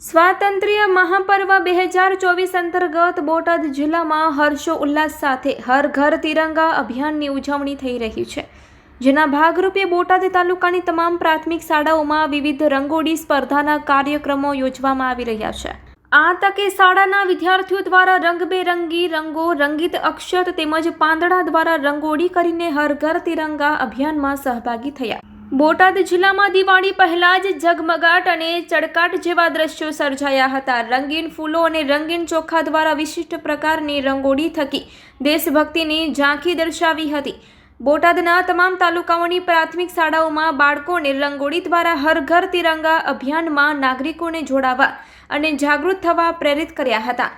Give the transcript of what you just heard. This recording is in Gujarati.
સ્વાતંત્ર્ય મહાપર્વ બે હજાર ચોવીસ અંતર્ગત બોટાદ જિલ્લામાં હર્ષો ઉલ્લાસ સાથે હર ઘર તિરંગા અભિયાનની ઉજવણી થઈ રહી છે. જેના ભાગરૂપે બોટાદ તાલુકાની તમામ પ્રાથમિક શાળાઓમાં વિવિધ રંગોળી સ્પર્ધાના કાર્યક્રમો યોજવામાં આવી રહ્યા છે. આ તકે શાળાના વિદ્યાર્થીઓ દ્વારા રંગબેરંગી રંગો, રંગીત અક્ષત તેમજ પાંદડા દ્વારા રંગોળી કરીને હર ઘર તિરંગા અભિયાનમાં સહભાગી થયા. બોટાદ જિલ્લામાં દિવાળી પહેલા જ ઝગમગાટ અને ચડકાટ જેવા દ્રશ્યો સર્જાયા હતા. રંગીન ફૂલો અને રંગીન ચોખા દ્વારા વિશિષ્ટ પ્રકારની રંગોળી થકી દેશભક્તિની ઝાંખી દર્શાવી હતી. બોટાદના તમામ તાલુકાઓની પ્રાથમિક શાળાઓમાં બાળકોને રંગોળી દ્વારા હર ઘર તિરંગા અભિયાનમાં નાગરિકોને જોડાવા અને જાગૃત થવા પ્રેરિત કર્યા હતા.